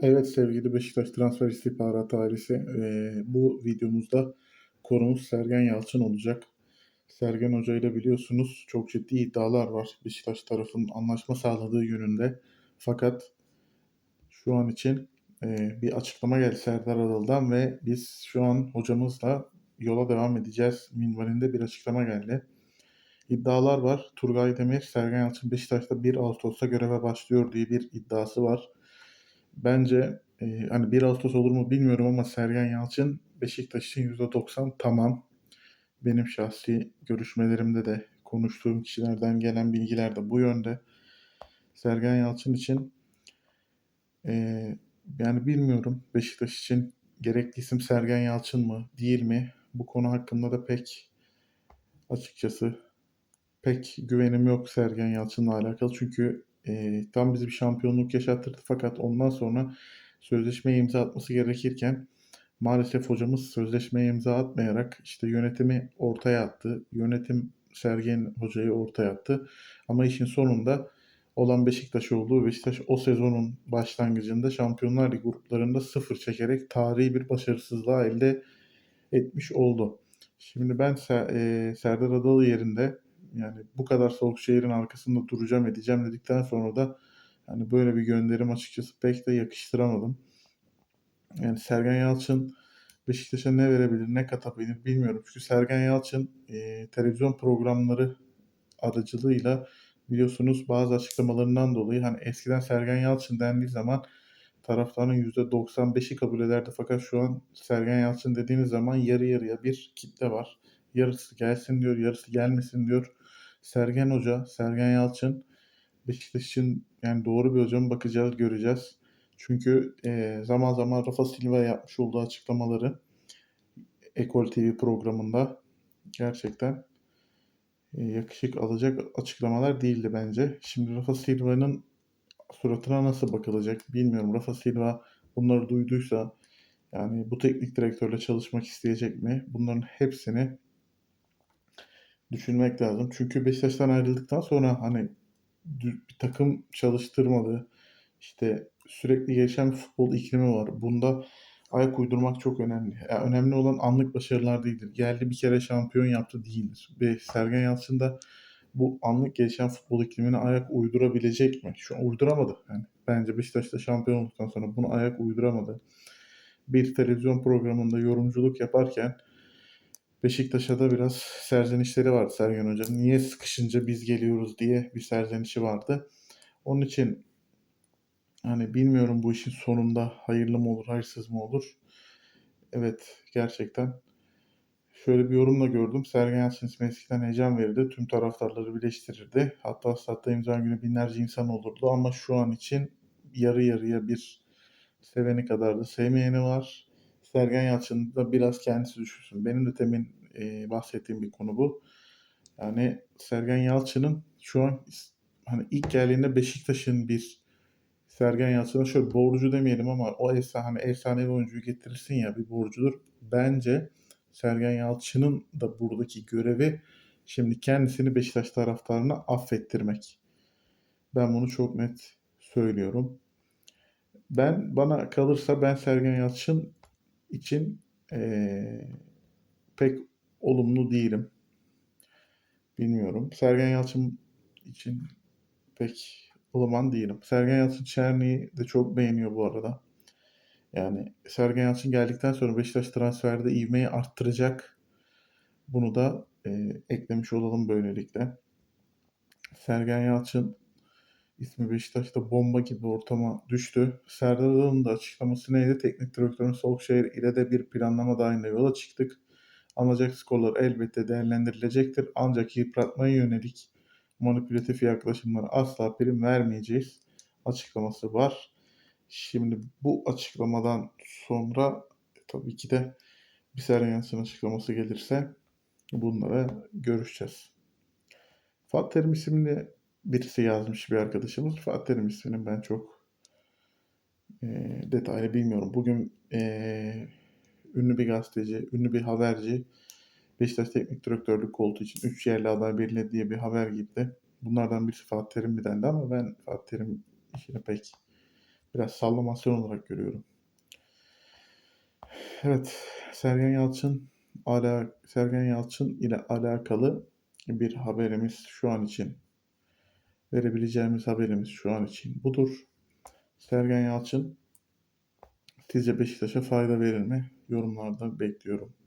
Evet sevgili Beşiktaş Transfer İstihbaratı ailesi, eee, bu videomuzda konumuz Sergen Yalçın olacak. Sergen Hoca ile biliyorsunuz çok ciddi iddialar var Beşiktaş tarafının anlaşma sağladığı yönünde. Fakat şu an için eee, bir açıklama geldi Serdar Adalı'dan ve biz şu an hocamızla yola devam edeceğiz minvalinde bir açıklama geldi. İddialar var. Turgay Demir, Sergen Yalçın Beşiktaş'ta 1 Ağustos'ta göreve başlıyor diye bir iddiası var. Bence e, hani 1 Ağustos olur mu bilmiyorum ama Sergen Yalçın Beşiktaş için %90 tamam. Benim şahsi görüşmelerimde de konuştuğum kişilerden gelen bilgiler de bu yönde. Sergen Yalçın için e, yani bilmiyorum Beşiktaş için gerekli isim Sergen Yalçın mı değil mi? Bu konu hakkında da pek açıkçası pek güvenim yok Sergen Yalçın'la alakalı. Çünkü e, tam bizi bir şampiyonluk yaşattırdı fakat ondan sonra sözleşmeye imza atması gerekirken maalesef hocamız sözleşmeye imza atmayarak işte yönetimi ortaya attı. Yönetim Sergen Hoca'yı ortaya attı. Ama işin sonunda olan Beşiktaş olduğu Beşiktaş o sezonun başlangıcında Şampiyonlar Ligi gruplarında sıfır çekerek tarihi bir başarısızlığa elde etmiş oldu. Şimdi ben e, Serdar Adalı yerinde yani bu kadar soğuk şehrin arkasında duracağım edeceğim dedikten sonra da hani böyle bir gönderim açıkçası pek de yakıştıramadım. Yani Sergen Yalçın Beşiktaş'a ne verebilir, ne katabilir bilmiyorum. Çünkü Sergen Yalçın e, televizyon programları aracılığıyla biliyorsunuz bazı açıklamalarından dolayı hani eskiden Sergen Yalçın dendiği zaman taraftarın %95'i kabul ederdi. Fakat şu an Sergen Yalçın dediğiniz zaman yarı yarıya bir kitle var. Yarısı gelsin diyor, yarısı gelmesin diyor. Sergen Hoca, Sergen Yalçın Beşiktaş için yani doğru bir hoca mı bakacağız, göreceğiz. Çünkü e, zaman zaman Rafa Silva yapmış olduğu açıklamaları Ekol TV programında gerçekten e, yakışık alacak açıklamalar değildi bence. Şimdi Rafa Silva'nın suratına nasıl bakılacak bilmiyorum. Rafa Silva bunları duyduysa yani bu teknik direktörle çalışmak isteyecek mi? Bunların hepsini düşünmek lazım. Çünkü Beşiktaş'tan ayrıldıktan sonra hani bir takım çalıştırmadı. İşte sürekli gelişen bir futbol iklimi var. Bunda ayak uydurmak çok önemli. Yani önemli olan anlık başarılar değildir. Geldi bir kere şampiyon yaptı değildir. Ve Sergen Yalçın da bu anlık gelişen futbol iklimine ayak uydurabilecek mi? Şu an uyduramadı. Yani bence Beşiktaş'ta şampiyon olduktan sonra bunu ayak uyduramadı. Bir televizyon programında yorumculuk yaparken Beşiktaş'a da biraz serzenişleri vardı Sergen Hoca'nın. Niye sıkışınca biz geliyoruz diye bir serzenişi vardı. Onun için hani bilmiyorum bu işin sonunda hayırlı mı olur, hayırsız mı olur. Evet gerçekten şöyle bir yorumla gördüm. Sergen Yalçın ismi eskiden heyecan verirdi. Tüm taraftarları birleştirirdi. Hatta statta imza günü binlerce insan olurdu. Ama şu an için yarı yarıya bir seveni kadar da sevmeyeni var. Sergen Yalçın da biraz kendisi düşünsün. Benim de temin e, bahsettiğim bir konu bu. Yani Sergen Yalçın'ın şu an hani ilk geldiğinde Beşiktaş'ın bir Sergen Yalçın'a şöyle borcu demeyelim ama o efsane, hani efsanevi oyuncuyu getirirsin ya bir borcudur. Bence Sergen Yalçın'ın da buradaki görevi şimdi kendisini Beşiktaş taraftarına affettirmek. Ben bunu çok net söylüyorum. Ben bana kalırsa ben Sergen Yalçın için ee, pek olumlu değilim. Bilmiyorum. Sergen Yalçın için pek ılıman değilim. Sergen Yalçın Çerni'yi de çok beğeniyor bu arada. Yani Sergen Yalçın geldikten sonra Beşiktaş transferde ivmeyi arttıracak. Bunu da e, eklemiş olalım böylelikle. Sergen Yalçın ismi Beşiktaş'ta bomba gibi ortama düştü. Serdar Adalı'nın da açıklaması neydi? Teknik direktörün Solskjaer ile de bir planlama dahilinde yola çıktık. Alınacak skorlar elbette değerlendirilecektir. Ancak yıpratmaya yönelik manipülatif yaklaşımlara asla prim vermeyeceğiz açıklaması var. Şimdi bu açıklamadan sonra e, tabii ki de bir Sergensen açıklaması gelirse bunları görüşeceğiz. Fatih Terim isimli birisi yazmış bir arkadaşımız. Fatih Terim ismini ben çok e, detaylı bilmiyorum. Bugün e, ünlü bir gazeteci, ünlü bir haberci Beşiktaş Teknik Direktörlük koltuğu için 3 yerli aday belirledi diye bir haber gitti. Bunlardan birisi Fatih Terim bir dendi ama ben Fatih Terim işine pek biraz sallamasyon olarak görüyorum. Evet, Sergen Yalçın ala Sergen Yalçın ile alakalı bir haberimiz şu an için verebileceğimiz haberimiz şu an için budur. Sergen Yalçın sizce Beşiktaş'a fayda verir mi? Yorumlarda bekliyorum.